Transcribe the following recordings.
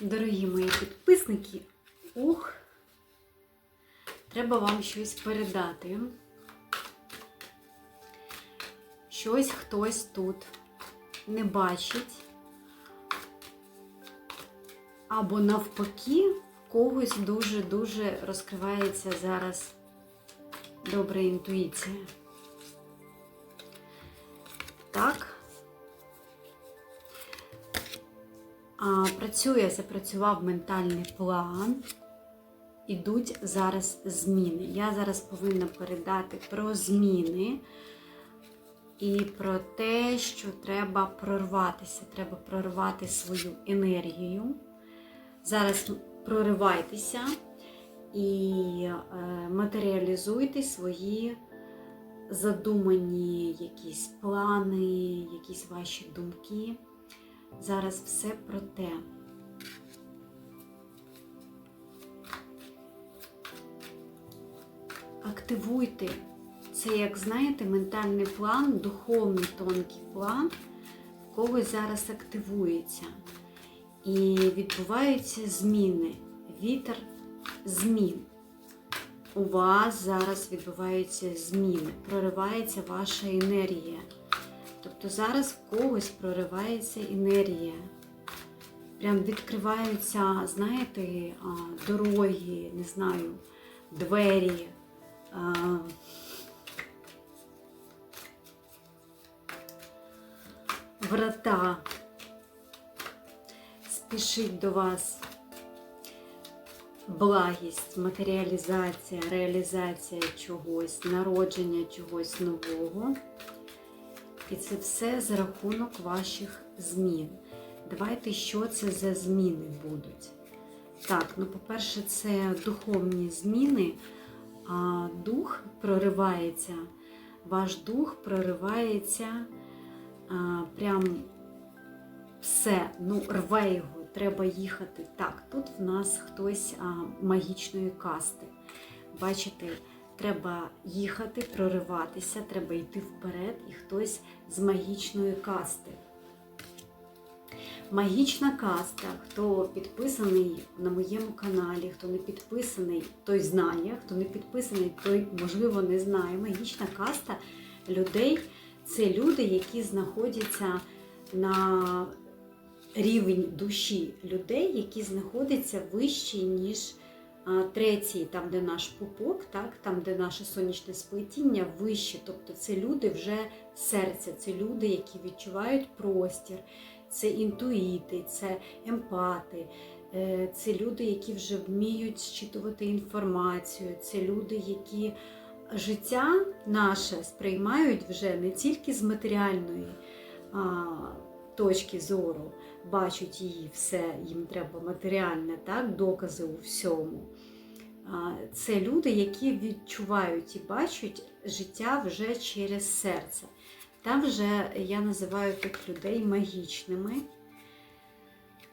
Дорогі мої підписники, ух, треба вам щось передати. Щось хтось тут не бачить. Або навпаки, в когось дуже-дуже розкривається зараз добра інтуїція. Так. Працює, запрацював ментальний план. Ідуть зараз зміни. Я зараз повинна передати про зміни і про те, що треба прорватися. Треба прорвати свою енергію. Зараз проривайтеся і е, матеріалізуйте свої задумані якісь плани, якісь ваші думки. Зараз все про те. Активуйте. Це, як знаєте, ментальний план, духовний тонкий план, в когось зараз активується. І відбуваються зміни. Вітер змін. У вас зараз відбуваються зміни, проривається ваша енергія. Тобто зараз в когось проривається енергія. Прям відкриваються, знаєте, дороги, не знаю, двері. Врата. Спішить до вас благість, матеріалізація, реалізація чогось, народження чогось нового. І це все за рахунок ваших змін. Давайте, що це за зміни будуть. Так, ну, по-перше, це духовні зміни, а дух проривається, ваш дух проривається а, прям все, ну, рве його, треба їхати. Так, тут в нас хтось а, магічної касти. Бачите, треба їхати, прориватися, треба йти вперед, і хтось з магічної касти. Магічна каста, хто підписаний на моєму каналі, хто не підписаний, той знає, хто не підписаний, той, можливо, не знає. Магічна каста людей це люди, які знаходяться на рівень душі людей, які знаходяться вищі, ніж третій, там, де наш пупок, так, там, де наше сонячне сплетіння, вище. Тобто це люди вже серця, це люди, які відчувають простір, це інтуїти, це емпати, е, це люди, які вже вміють зчитувати інформацію, це люди, які життя наше сприймають вже не тільки з матеріальної точки зору, бачать її все, їм треба матеріальне, так, докази у всьому. Це люди, які відчувають і бачать життя вже через серце. Там вже я називаю тих людей магічними.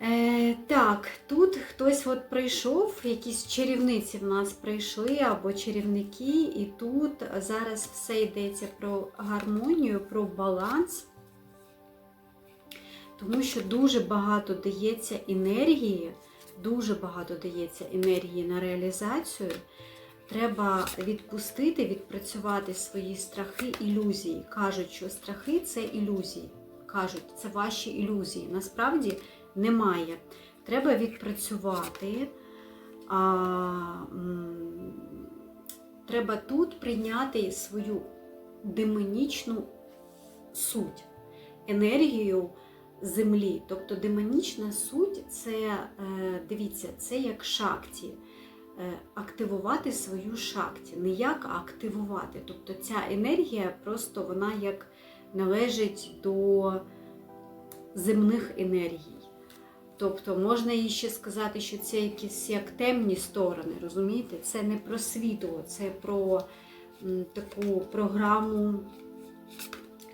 Е, Так, тут хтось от прийшов, якісь чарівниці в нас прийшли, або чарівники, і тут зараз все йдеться про гармонію, про баланс, тому що дуже багато дається енергії, дуже багато дається енергії на реалізацію. Треба відпустити, відпрацювати свої страхи, ілюзії. Кажуть, що страхи це ілюзії. Кажуть, це ваші ілюзії. Насправді немає. Треба відпрацювати. А, м, Треба тут прийняти свою демонічну суть, енергію землі. Тобто демонічна суть це, е, дивіться, це як шакті. Е, Активувати свою шакті. Не як активувати. Тобто ця енергія просто вона як належить до земних енергій. Тобто можна їй ще сказати, що це якісь як темні сторони, розумієте? Це не про світло, це про таку програму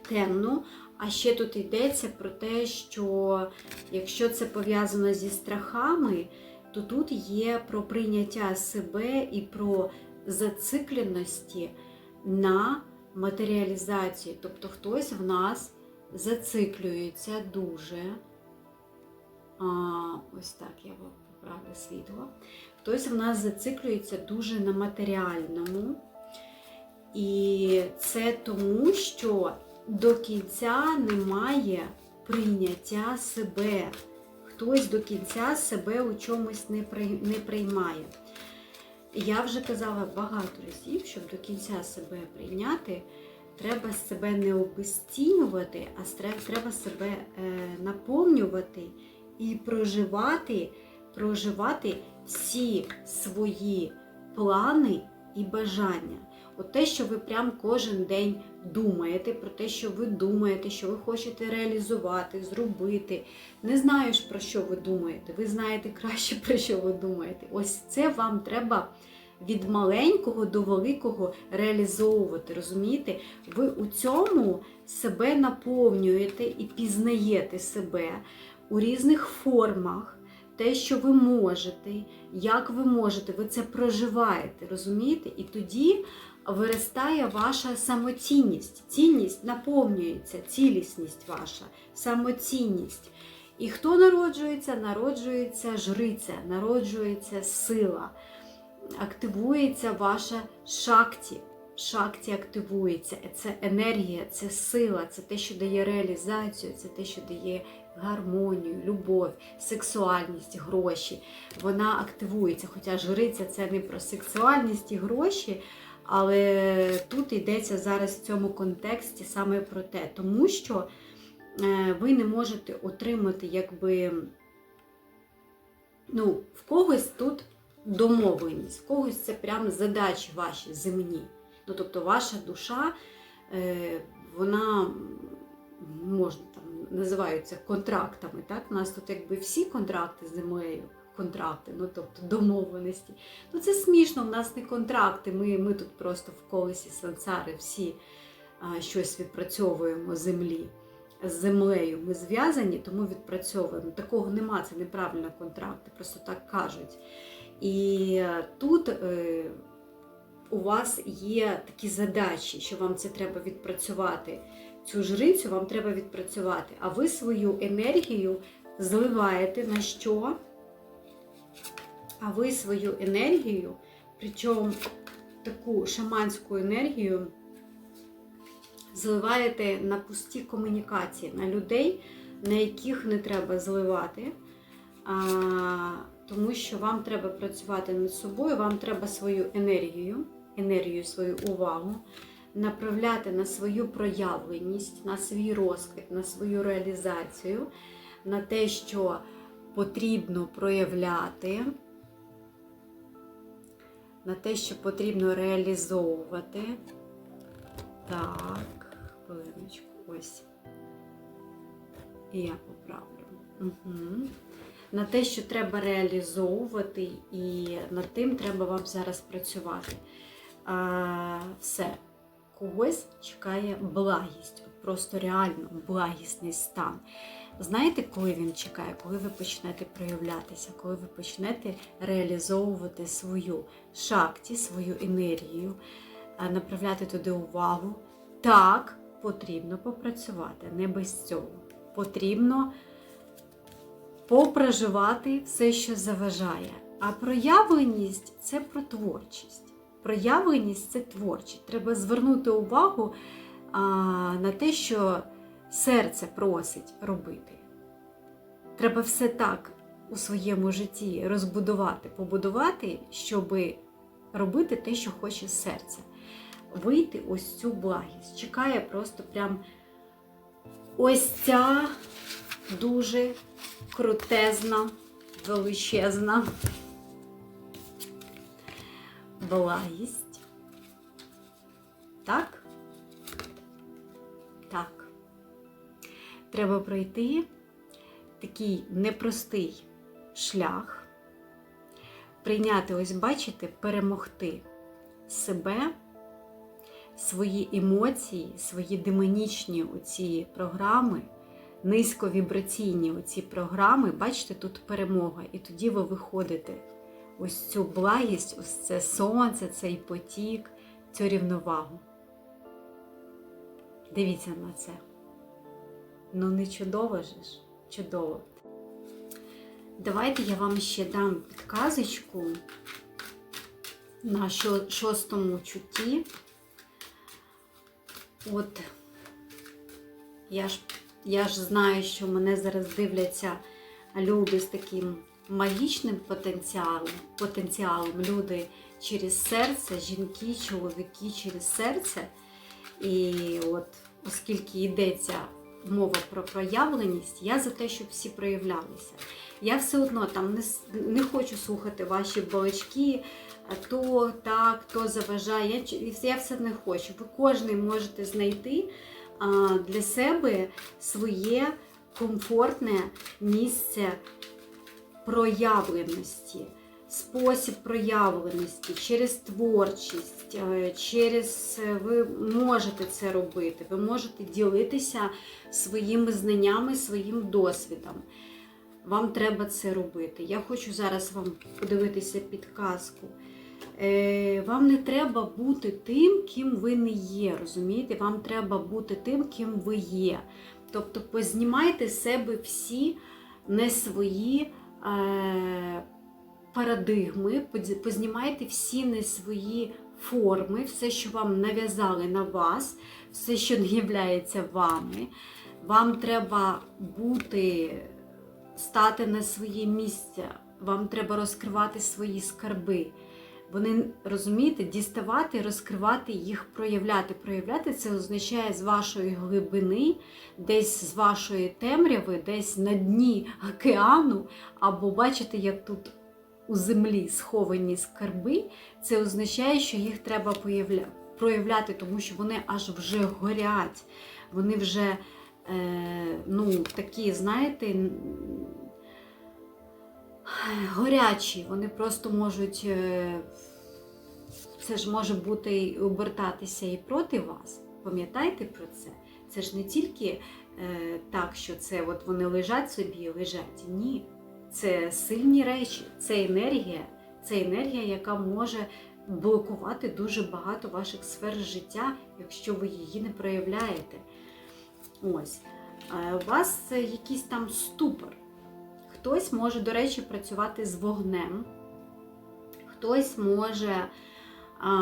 темну. А ще тут йдеться про те, що якщо це пов'язано зі страхами, то тут є про прийняття себе і про зацикленості на матеріалізацію. Тобто хтось в нас зациклюється дуже А, ось так я вам поправлю світло. Хтось в нас зациклюється дуже на матеріальному. І це тому, що до кінця немає прийняття себе. Хтось до кінця себе у чомусь не, приймає. Я вже казала багато разів, щоб до кінця себе прийняти, треба себе не обесцінювати, а треба себе е, наповнювати і проживати, проживати всі свої плани і бажання. От те, що ви прям кожен день думаєте, про те, що ви думаєте, що ви хочете реалізувати, зробити. Не знаєш, про що ви думаєте. Ви знаєте краще, про що ви думаєте. Ось це вам треба від маленького до великого реалізовувати. Розумієте? Ви у цьому себе наповнюєте і пізнаєте себе у різних формах. Те, що ви можете, як ви можете, ви це проживаєте, розумієте? І тоді виростає ваша самоцінність. Цінність наповнюється, цілісність ваша, самоцінність. І хто народжується? Народжується жриця, народжується сила, активується ваша шакті. Шакті активується. Це енергія, це сила, це те, що дає реалізацію, це те, що дає гармонію, любов, сексуальність, гроші. Вона активується. Хоча жриця це не про сексуальність і гроші, але тут йдеться зараз в цьому контексті саме про те, тому що е, ви не можете отримати, якби, ну, в когось тут домовленість, в когось це прям задачі ваші земні. Ну, тобто ваша душа, е, вона можна там називаються контрактами. Так? У нас тут якби всі контракти з землею, контракти, ну тобто домовленості. Ну це смішно, в нас не контракти. Ми, ми тут просто в колесі сансари всі а, щось відпрацьовуємо землі. З землею ми зв'язані, тому відпрацьовуємо. Такого нема, це неправильно контракти, просто так кажуть. І тут е, у вас є такі задачі, що вам це треба відпрацювати. Цю жрицю вам треба відпрацювати, а ви свою енергію зливаєте на що? А ви свою енергію, причому таку шаманську енергію, зливаєте на пусті комунікації, на людей, на яких не треба зливати. Тому що вам треба працювати над собою, вам треба свою енергію, енергію, свою увагу направляти на свою проявленість, на свій розквіт, на свою реалізацію, на те, що потрібно проявляти, на те, що потрібно реалізовувати. Так, хвилиночку, ось. І я поправлю. Угу. На те, що треба реалізовувати, і над тим треба вам зараз працювати. А, Все. Когось чекає благість, просто реально благісний стан. Знаєте, коли він чекає, коли ви почнете проявлятися, коли ви почнете реалізовувати свою шакті, свою енергію, направляти туди увагу. Так, потрібно попрацювати, не без цього. Потрібно попроживати все, що заважає. А проявленість це про творчість. Проявленість це творчість. Треба звернути увагу а, на те, що серце просить робити. Треба все так у своєму житті розбудувати, побудувати, щоб робити те, що хоче серце. Вийти ось цю благість. Чекає просто прям ось ця дуже крутезна, величезна благість. Так? Треба пройти такий непростий шлях, прийняти, ось бачите, перемогти себе, свої емоції, свої демонічні оці програми, низьковібраційні оці програми, бачите, тут перемога. І тоді ви виходите ось цю благість, ось це сонце, цей потік, цю рівновагу. Дивіться на це. Ну не чудово же ж? Чудово. Давайте я вам ще дам підказочку на шостому чутті. От я ж, я ж знаю, що мене зараз дивляться люди з таким магічним потенціалом, потенціалом. Люди через серце, жінки, чоловіки через серце. І от, оскільки йдеться мова про проявленість, я за те, щоб всі проявлялися. Я все одно там не, не хочу слухати ваші балачки, то так, то заважає. Я, я все не хочу. Ви кожен можете знайти а, для себе своє комфортне місце проявленості, спосіб проявленості через творчість, е, через е, ви можете це робити, ви можете ділитися своїми знаннями, своїм досвідом. Вам треба це робити. Я хочу зараз вам подивитися підказку. Е, Вам не треба бути тим, ким ви не є. Розумієте? Вам треба бути тим, ким ви є. Тобто познімайте з себе всі не свої парадигми, познімайте всі не свої форми, все, що вам нав'язали на вас, все, що не являється вами. Вам треба бути, стати на своє місце, вам треба розкривати свої скарби. Вони розумієте, діставати, розкривати їх, проявляти. Проявляти це означає з вашої глибини, десь з вашої темряви, десь на дні океану, або бачите, як тут у землі сховані скарби. Це означає, що їх треба проявляти, тому що вони аж вже горять. Вони вже е, ну, такі, знаєте, горячі, вони просто можуть. е, Це ж може бути і обертатися і проти вас. Пам'ятайте про це. Це ж не тільки е, так, що це от вони лежать собі і лежать. Ні. Це сильні речі, це енергія, це енергія, яка може блокувати дуже багато ваших сфер життя, якщо ви її не проявляєте. Ось. Е, У вас якийсь там ступор. Хтось може, до речі, працювати з вогнем, хтось може,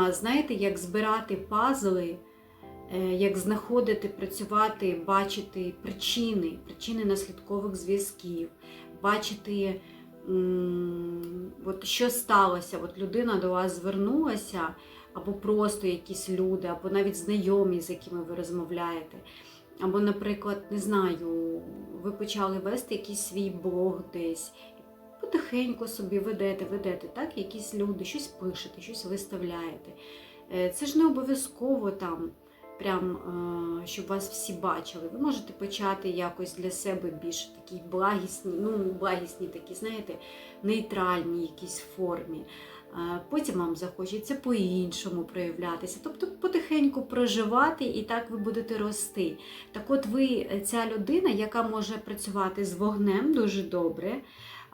знаєте, як збирати пазли, е, як знаходити, працювати, бачити причини, причини наслідкових зв'язків, бачити, от що сталося. От людина до вас звернулася, або просто якісь люди, або навіть знайомі, з якими ви розмовляєте. Або, наприклад, не знаю, ви почали вести якийсь свій блог десь. Потихеньку собі ведете, ведете, так, якісь люди, щось пишете, щось виставляєте. Е, Це ж не обов'язково там, прям, е, щоб вас всі бачили. Ви можете почати якось для себе більш такі благісні, ну, благісні такі, знаєте, нейтральні якісь формі. Е, Потім вам захочеться по-іншому проявлятися, тобто потихеньку проживати, і так ви будете рости. Так от ви е, ця людина, яка може працювати з вогнем дуже добре,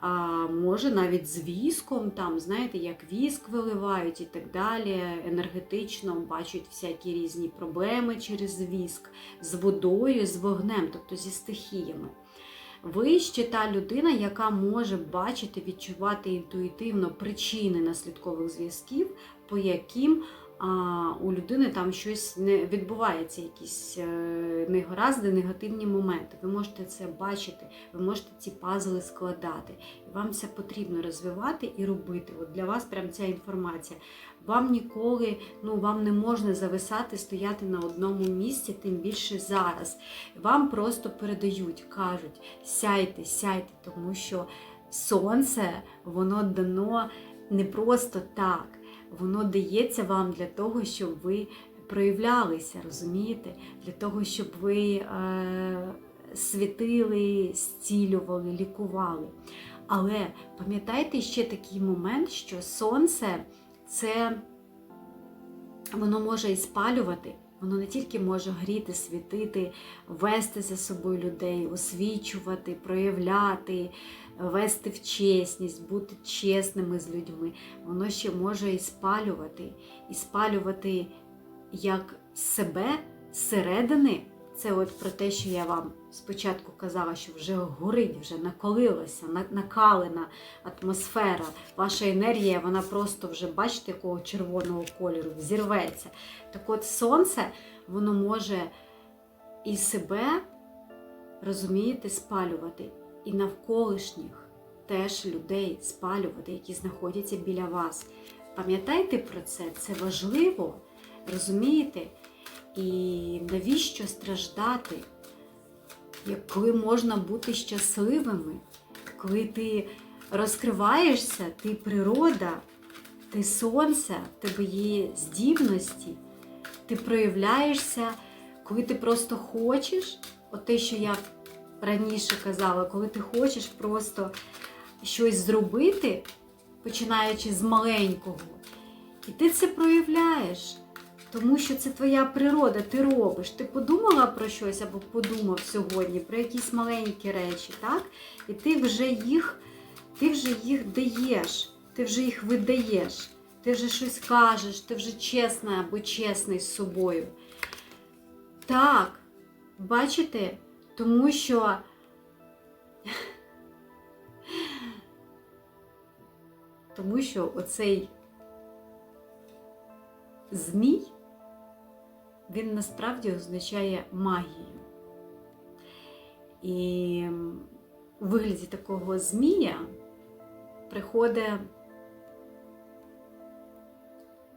а може навіть з віском, там, знаєте, як віск виливають і так далі, енергетично бачать всякі різні проблеми через віск, з водою, з вогнем, тобто зі стихіями. Ви ще та людина, яка може бачити, відчувати інтуїтивно причини наслідкових зв'язків, по яким а, у людини там щось не відбувається, якісь е, негаразди, негативні моменти. Ви можете це бачити, ви можете ці пазли складати. І вам це потрібно розвивати і робити. От для вас прям ця інформація. Вам ніколи, ну вам не можна зависати, стояти на одному місці, тим більше зараз. Вам просто передають, кажуть, сяйте, сяйте, тому що сонце, воно дано не просто так. Воно дається вам для того, щоб ви проявлялися, розумієте? Для того, щоб ви е, світили, зцілювали, лікували. Але пам'ятайте ще такий момент, що сонце це воно може і спалювати, воно не тільки може гріти, світити, вести за собою людей, освічувати, проявляти, вести в чесність, бути чесними з людьми. Воно ще може і спалювати, і спалювати як себе зсередини. Це от про те, що я вам спочатку казала, що вже горить, вже наколилася, накалена атмосфера. Ваша енергія, вона просто вже, бачите, якого червоного кольору, взірветься. Так от сонце, воно може і себе, розумієте, спалювати, і навколишніх теж людей спалювати, які знаходяться біля вас. Пам'ятайте про це, це важливо, розумієте? І навіщо страждати, коли можна бути щасливими, коли ти розкриваєшся, ти природа, ти сонце, в тебе є здібності, ти проявляєшся, коли ти просто хочеш, от те, що я раніше казала, коли ти хочеш просто щось зробити, починаючи з маленького, і ти це проявляєш. Тому що це твоя природа, ти робиш. Ти подумала про щось або подумав сьогодні, про якісь маленькі речі, так? І ти вже їх, ти вже їх даєш, ти вже їх видаєш, ти вже щось кажеш, ти вже чесна або чесний з собою. Так, бачите, тому що тому що оцей змій, він насправді означає магію. І у вигляді такого змія приходить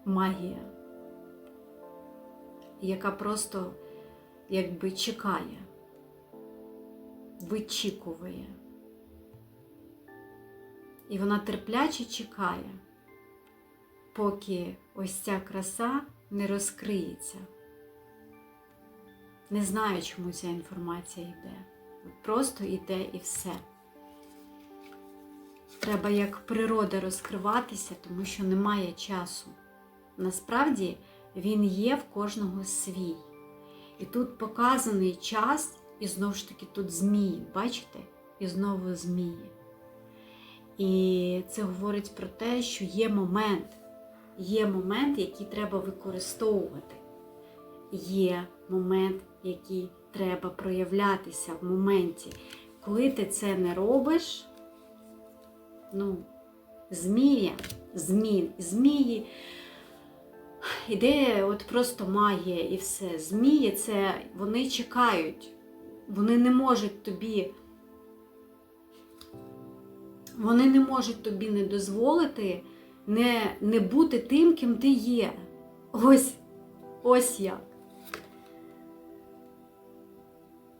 магія, яка просто якби чекає, вичікує. І вона терпляче чекає, поки ось ця краса не розкриється. Не знаю, чому ця інформація йде. Просто йде і все. Треба як природа розкриватися, тому що немає часу. Насправді він є в кожного свій. І тут показаний час, і знову ж таки тут змії, бачите? І знову змії. І це говорить про те, що є момент, є момент, який треба використовувати. Є момент, який треба проявлятися в моменті. Коли ти це не робиш, ну, змія, змін, змії, іде от просто магія і все. Змії це вони чекають, вони не можуть тобі. Вони не можуть тобі не дозволити не, не бути тим, ким ти є. Ось, ось як.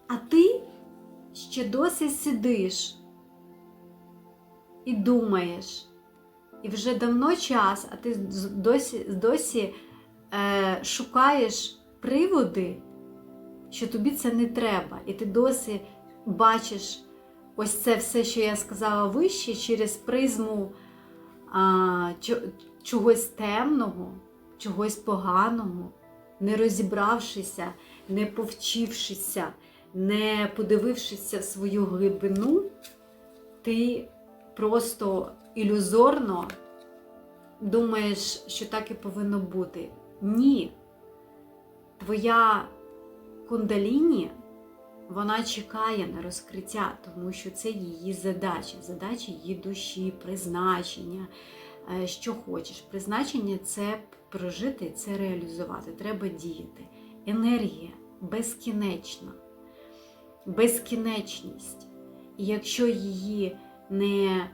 А ти ще досі сидиш і думаєш, і вже давно час, а ти досі, досі е, шукаєш приводи, що тобі це не треба, і ти досі бачиш ось це все, що я сказала вище, через призму а, чогось темного, чогось поганого, не розібравшися, не повчившися, не подивившися в свою глибину, ти просто ілюзорно думаєш, що так і повинно бути. Ні. Твоя кундаліні вона чекає на розкриття, тому що це її задача, задача її душі, призначення, е, що хочеш. Призначення це прожити, це реалізувати. Треба діяти. Енергія безкінечна, безкінечність. І якщо її не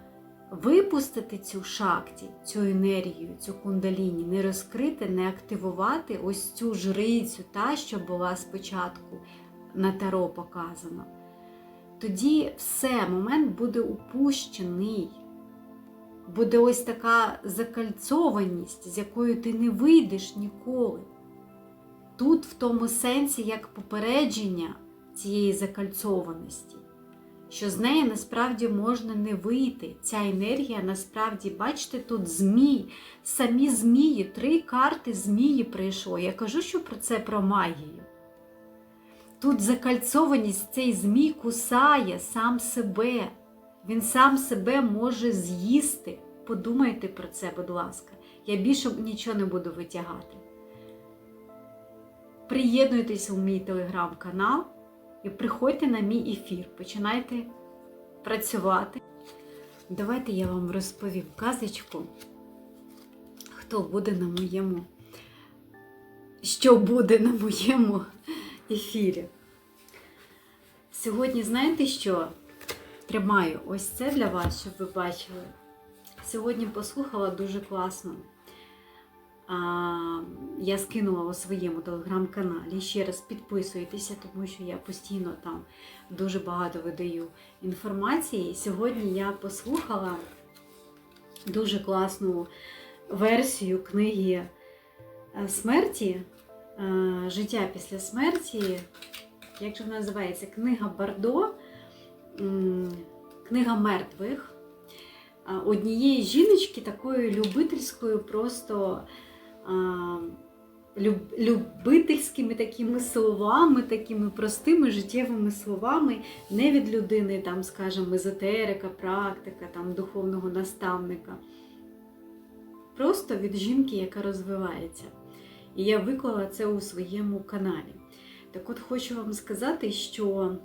випустити цю шакті, цю енергію, цю кундаліні, не розкрити, не активувати ось цю жрицю, та, що була спочатку на таро показано, тоді все, момент буде упущений. Буде ось така закальцованість, з якою ти не вийдеш ніколи. Тут, в тому сенсі, як попередження цієї закальцованості, що з неї насправді можна не вийти. Ця енергія насправді, бачите, тут змій, самі змії, три карти змії прийшло. Я кажу, що про це про магію. Тут закальцованість цей змій кусає сам себе. Він сам себе може з'їсти. Подумайте про це, будь ласка. Я більше нічого не буду витягати. приєднуйтесь у мій телеграм-канал і приходьте на мій ефір. Починайте працювати. Давайте я вам розповім казочку, хто буде на моєму, що буде на моєму ефірі. Сьогодні, знаєте що? Тримаю ось це для вас, щоб ви бачили. Сьогодні послухала дуже класно. Я скинула у своєму телеграм-каналі. Ще раз підписуйтеся, тому що я постійно там дуже багато видаю інформації. Сьогодні я послухала дуже класну версію книги е, смерті, е, Життя після смерті. Як же вона називається? Книга Бардо, Книга мертвих. Однієї жіночки такою любительською, просто любительськими такими словами, такими простими життєвими словами, не від людини, там, скажімо, езотерика, практика, там, духовного наставника. Просто від жінки, яка розвивається. І я виклала це у своєму каналі. Так от хочу вам сказати, що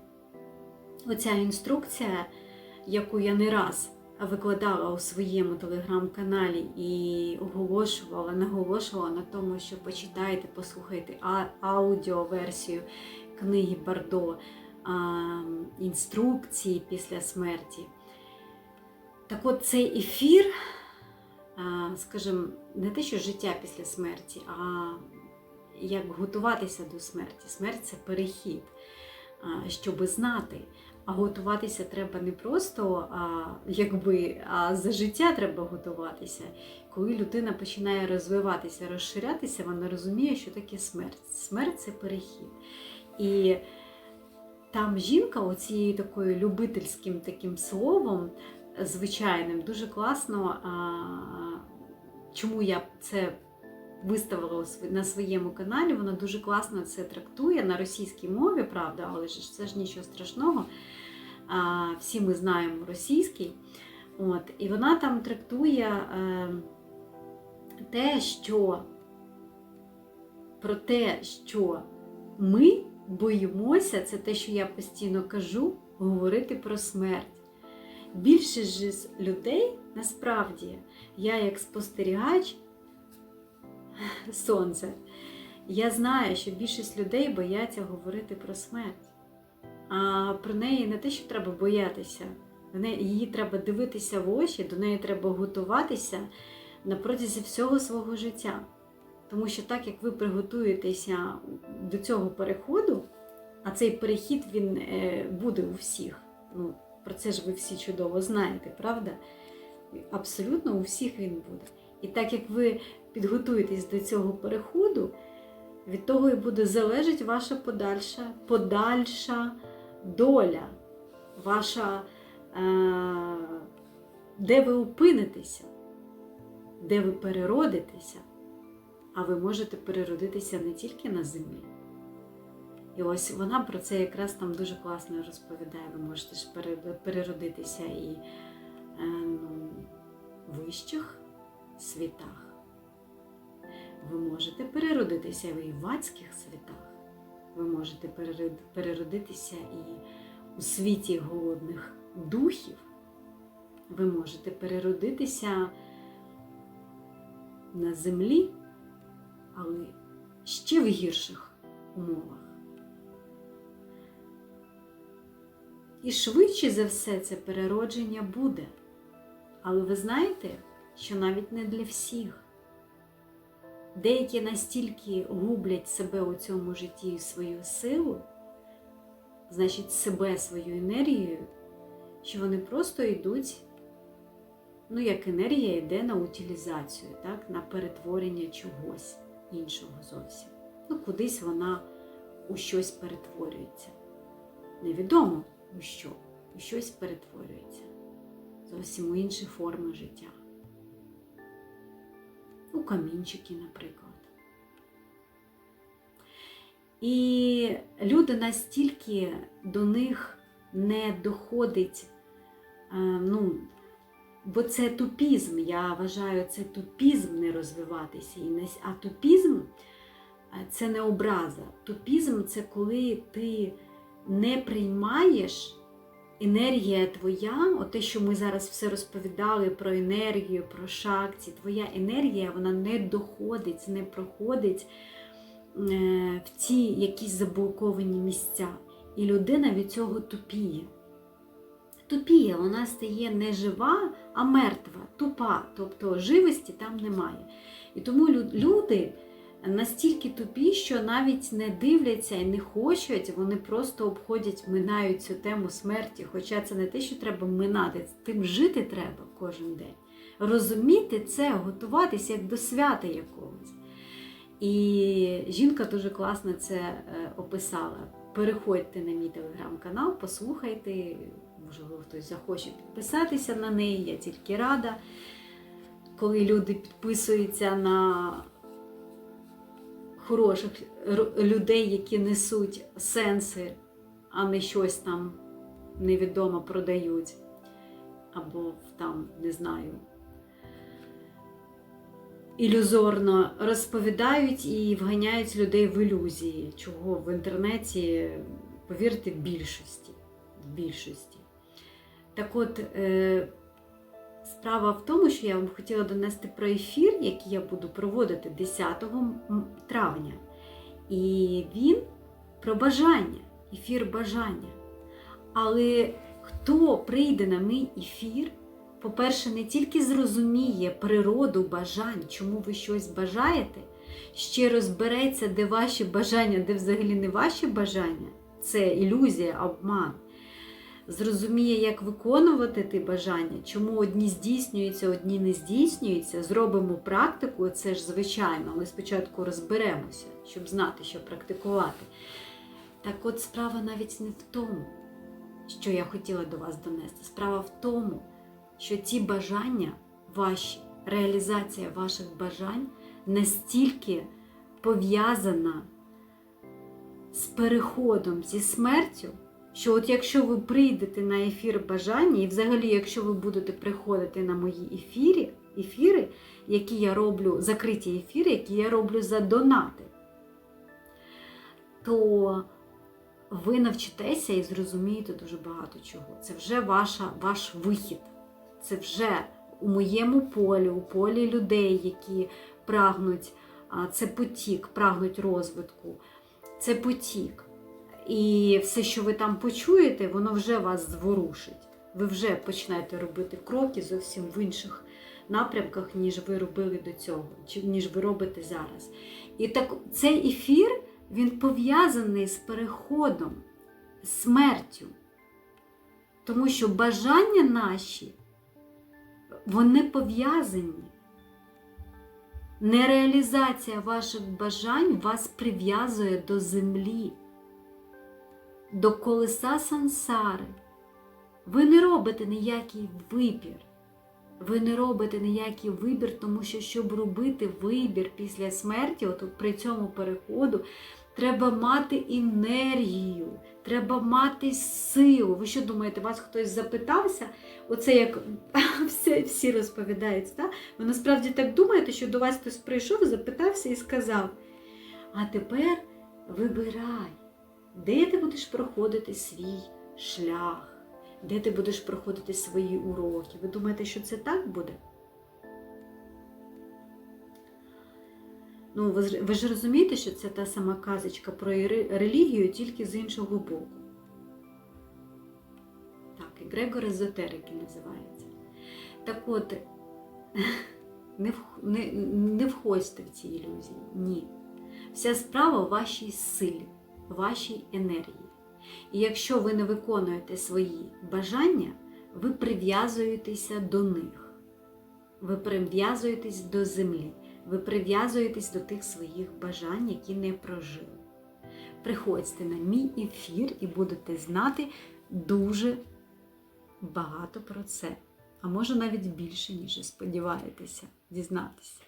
оця інструкція, яку я не раз викладала у своєму телеграм-каналі і оголошувала, наголошувала на тому, що почитайте, послухайте аудіоверсію книги Бардо інструкції після смерті. Так от цей ефір, скажімо, не те, що життя після смерті, а як готуватися до смерті. Смерть це перехід, щоби знати. А готуватися треба не просто а, якби, а за життя треба готуватися. Коли людина починає розвиватися, розширятися, вона розуміє, що таке смерть. Смерть це перехід. І там жінка, оцією такою любительським таким словом, звичайним, дуже класно. А, чому я це виставила на своєму каналі, вона дуже класно це трактує на російській мові, правда, але ж це ж нічого страшного. Всі ми знаємо російський. От, і вона там трактує е, те, що про те, що ми боїмося, це те, що я постійно кажу, говорити про смерть. Більшість же з людей насправді, я як спостерігач сонце, я знаю, що більшість людей бояться говорити про смерть. А про неї не те, що треба боятися, її треба дивитися в очі, до неї треба готуватися на протязі всього свого життя. Тому що так як ви приготуєтеся до цього переходу, а цей перехід він е, буде у всіх. Ну, про це ж ви всі чудово знаєте, правда? Абсолютно у всіх він буде. І так як ви підготуєтесь до цього переходу, від того і буде залежати ваша подальша, подальша доля, ваша, е, де ви опинитеся, де ви переродитеся, а ви можете переродитися не тільки на землі. І ось вона про це якраз там дуже класно розповідає. Ви можете ж переродитися і е, ну, вищих світах. Ви можете переродитися в адських світах. Ви можете переродитися і у світі голодних духів. Ви можете переродитися на землі, але ще в гірших умовах. І швидше за все це переродження буде. Але ви знаєте, що навіть не для всіх. Деякі настільки гублять себе у цьому житті свою силу, значить себе, свою енергію, що вони просто йдуть, ну, як енергія йде на утилізацію, так, на перетворення чогось іншого зовсім. Ну, кудись вона у щось перетворюється. Невідомо у що, у щось перетворюється. Зовсім у інші форми життя у камінчики, наприклад. І люди настільки до них не доходить, е, ну, бо це тупізм, я вважаю, це тупізм не розвиватися. А тупізм е, це не образа. Тупізм це коли ти не приймаєш енергія твоя, от те, що ми зараз все розповідали про енергію, про шакті, твоя енергія вона не доходить, не проходить е, в ці якісь заблоковані місця. І людина від цього тупіє. Тупіє, вона стає не жива, а мертва, тупа, тобто живості там немає. І тому люди настільки тупі, що навіть не дивляться і не хочуть, вони просто обходять, минають цю тему смерті. Хоча це не те, що треба минати, тим жити треба кожен день. Розуміти це, готуватися як до свята якогось. І жінка дуже класно це е, описала. Переходьте на мій телеграм-канал, послухайте, можливо, хтось захоче підписатися на неї, я тільки рада. Коли люди підписуються на хороших людей, які несуть сенси, а не щось там невідомо продають, або там, не знаю, ілюзорно розповідають і вганяють людей в ілюзії, чого в інтернеті, повірте, в більшості. В більшості. Так от, е, справа в тому, що я вам хотіла донести про ефір, який я буду проводити 10 травня. І він про бажання, ефір бажання. Але хто прийде на мій ефір, по-перше, не тільки зрозуміє природу бажань, чому ви щось бажаєте, ще розбереться, де ваші бажання, де взагалі не ваші бажання. Це ілюзія, обман. Зрозуміє, як виконувати ті бажання, чому одні здійснюються, одні не здійснюються. Зробимо практику, це ж звичайно, але спочатку розберемося, щоб знати, що практикувати. Так от справа навіть не в тому, що я хотіла до вас донести. Справа в тому, що ці бажання ваші, реалізація ваших бажань настільки пов'язана з переходом зі смертю, що от якщо ви прийдете на ефір бажання, і взагалі, якщо ви будете приходити на мої ефірі, ефіри, які я роблю, закриті ефіри, які я роблю за донати, то ви навчитеся і зрозумієте дуже багато чого. Це вже ваша, ваш вихід. Це вже у моєму полі, у полі людей, які прагнуть, це потік, прагнуть розвитку, це потік. І все, що ви там почуєте, воно вже вас зворушить. Ви вже починаєте робити кроки зовсім в інших напрямках, ніж ви робили до цього, ніж ви робите зараз. І так цей ефір він пов'язаний з переходом, смертю. Тому що бажання наші, вони пов'язані. Нереалізація ваших бажань вас прив'язує до землі, до колеса сансари. Ви не робите ніякий вибір. Ви не робите ніякий вибір, тому що, щоб робити вибір після смерті, от при цьому переходу, треба мати енергію, треба мати силу. Ви що думаєте, вас хтось запитався? Оце як всі, всі розповідають, так? ви насправді так думаєте, що до вас хтось прийшов, запитався і сказав: а тепер вибирай, де ти будеш проходити свій шлях, де ти будеш проходити свої уроки. Ви думаєте, що це так буде? Ну, ви, ж- ви ж розумієте, що це та сама казочка про релігію, тільки з іншого боку. Так, і Грегор Езотерики називається. Так от, не, не, не входьте в ці ілюзії. Ні. Вся справа в вашій силі, вашій енергії. І якщо ви не виконуєте свої бажання, ви прив'язуєтеся до них. Ви прив'язуєтесь до землі, ви прив'язуєтесь до тих своїх бажань, які не прожили. Приходьте на мій ефір і будете знати дуже багато про це. А може навіть більше, ніж сподіваєтеся дізнатися.